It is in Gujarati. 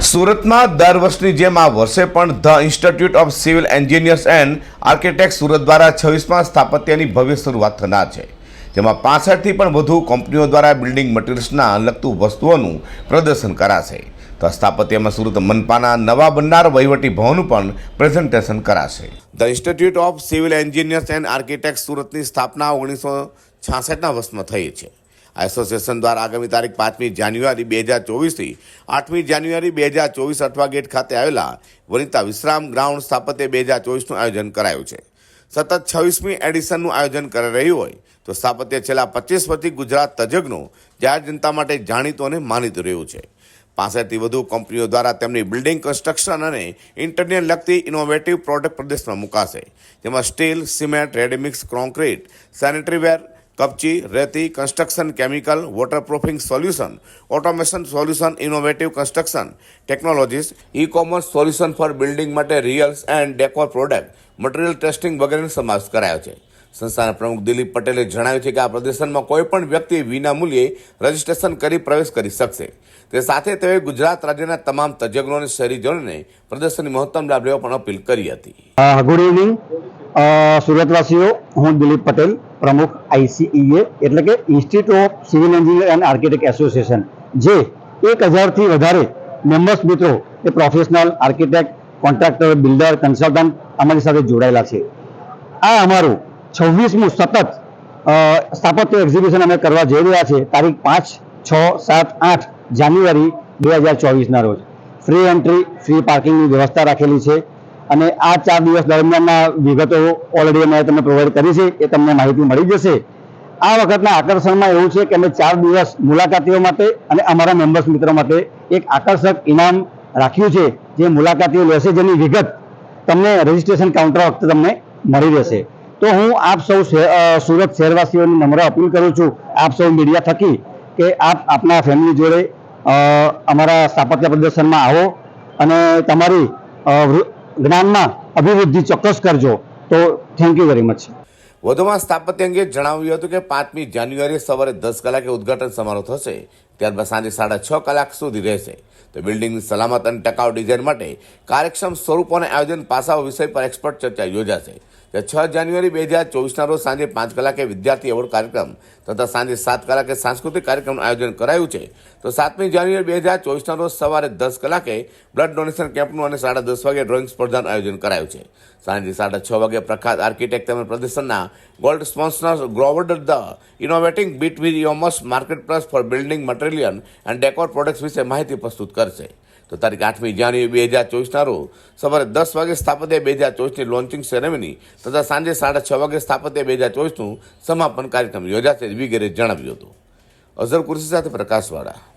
સુરતમાં દર વર્ષની જેમ આ વર્ષે પણ the institute of civil engineers and architect Surat દ્વારા છવ્વીસમાં સ્થાપત્યની ભવ્ય શરૂઆત થનાર છે. જેમાં પાસઠથી પણ વધુ કંપનીઓ દ્વારા બિલ્ડિંગ મટીરિયલ્સના લગતું વસ્તુઓનું પ્રદર્શન કરાશે. તો સ્થાપત્યમાં સુરત મનપાના નવા બનનાર વહીવટી ભવનનું પણ પ્રેઝન્ટેશન કરાશે. The institute of civil engineers and architect સુરતની સ્થાપના ઓગણીસો છાસઠના વર્ષમાં થઈ છે. એસોસિએશન દ્વારા આગામી તારીખ પાંચમી જાન્યુઆરી બે હજાર ચોવીસથી આઠમી જાન્યુઆરી બે હજાર ચોવીસ અઠવા ગેટ ખાતે આવેલા વનિતા વિશ્રામ ગ્રાઉન્ડ સ્થાપત્ય બે હજાર ચોવીસનું આયોજન કરાયું છે. સતત છવ્વીસમી એડિશનનું આયોજન કરી રહ્યું હોય તો સ્થાપત્ય છેલ્લા પચીસ વર્ષથી ગુજરાત તજજ્ઞો જાહેર જનતા માટે જાણીતું અને માનીતું રહ્યું છે. પાસઠથી વધુ કંપનીઓ દ્વારા તેમની બિલ્ડિંગ કન્સ્ટ્રક્શન અને ઇન્ટરનેટ લગતી ઇનોવેટિવ પ્રોડક્ટ પ્રદેશમાં મુકાશે. જેમાં steel, cement, readymix concrete sanitary ware કપચી, રેતી construction chemical waterproofing solution automation solution innovative construction technologies e commerce solution for building માટે રિયલ્સ and decor product material testing વગેરેનો સમાવેશ કરાયો છે. સંસ્થાના પ્રમુખ દિલીપ પટેલે જણાવ્યું છે કે આ પ્રદર્શનમાં કોઈપણ વ્યક્તિ વિના મૂલ્યે રજીસ્ટ્રેશન કરી પ્રવેશ કરી શકશે. તે સાથે તેઓએ ગુજરાત રાજ્યના તમામ તજજ્ઞો અને શહેરીજનોને પ્રદર્શનની મહત્તમ લાભ લેવા પણ અપીલ કરી હતી. ગુડ ઇવનિંગ સુરતવાસીઓ, હું દિલીપ પટેલ. પ્રમુખ આઈસીઈએ એટલે કે institute of civil engineer and architect association જે એક હજારથી વધારે મેમ્બર્સ મિત્રો એ professional architect contractor builder consultant અમારી સાથે જોડાયેલા છે. આ અમારું છવ્વીસમું સતત સ્થાપત્ય એક્ઝિબિશન અમે કરવા જઈ રહ્યા છે તારીખ પાંચ, છ, સાત, આઠ જાન્યુઆરી બે હજાર ચોવીસના રોજ. ફ્રી એન્ટ્રી ફ્રી પાર્કિંગની વ્યવસ્થા રાખેલી છે. અને આ ચાર દિવસ દરમિયાનના વિગતો ઓલરેડી અમે તમને પ્રોવાઈડ કરી છે, એ તમને માહિતી મળી જશે. આ વખતના આકર્ષણમાં એવું છે કે અમે ચાર દિવસ મુલાકાતીઓ માટે અને અમારા મેમ્બર્સ મિત્રો માટે એક આકર્ષક ઇનામ રાખ્યું છે, જે મુલાકાતીઓ લેશે જેની વિગત તમને રજીસ્ટ્રેશન કાઉન્ટર વખતે તમને મળી રહેશે. તો હું આપ સૌ સુરત શહેરવાસીઓની નમ્ર અપીલ કરું છું, આપ સૌ મીડિયા થકી કે આપ આપના ફેમિલી જોડે અમારા સ્થાપત્ય પ્રદર્શનમાં આવો અને તમારી જ્ઞાનમાં અભિવૃદ્ધિ ચોક્કસ કરજો. તો થેન્ક યુ વેરી મચ વધુમાં સ્થાપત્ય અંગે જણાવ્યું હતું કે પાંચમી જાન્યુઆરીએ સવારે દસ કલાકે ઉદ્ઘાટન સમારોહ થશે. ત્યારબાદ સાંજે સાડા છ કલાક સુધી રહેશે. તો બિલ્ડિંગની સલામત અને ટકાઉ ડિઝાઇન માટે કાર્યક્ષમ સ્વરૂપ અને આયોજન પાસાઓ વિષય પર એક્સપર્ટ ચર્ચા યોજાશે. જે છ જાન્યુઆરી બે હજાર ચોવીસના રોજ સાંજે પાંચ કલાકે વિદ્યાર્થી એવોર્ડ કાર્યક્રમ તથા સાંજે સાત કલાકે સાંસ્કૃતિક કાર્યક્રમનું આયોજન કરાયું છે. તો સાતમી જાન્યુઆરી બે હજાર ચોવીસના રોજ સવારે દસ કલાકે બ્લડ ડોનેશન કેમ્પનું અને સાડા દસ વાગે ડ્રોઈંગ સ્પર્ધાનું આયોજન કરાયું છે. સાંજે સાડા છ વાગે પ્રખ્યાત આર્કિટેક્ટ તેમજ પ્રદર્શનના ગોલ્ડ સ્પોન્સર ગ્રોવર્ડ the innovating beat with યોમસ market plus for building material and decor products વિશે માહિતી પ્રસ્તુત કરશે. તો તારીખ આઠમી જાન્યુઆરી બે હજાર ચોવીસના રોજ સવારે દસ વાગે સ્થાપત્ય બે હજાર ચોવીસની લોન્ચિંગ સેરેમની તથા સાંજે સાડા છ વાગે સ્થાપત્ય બે હજાર ચોવીસનું સમાપન કાર્યક્રમ યોજાશે વગેરે જણાવ્યું હતું. અઝર કુર્સી સાથે પ્રકાશવાળા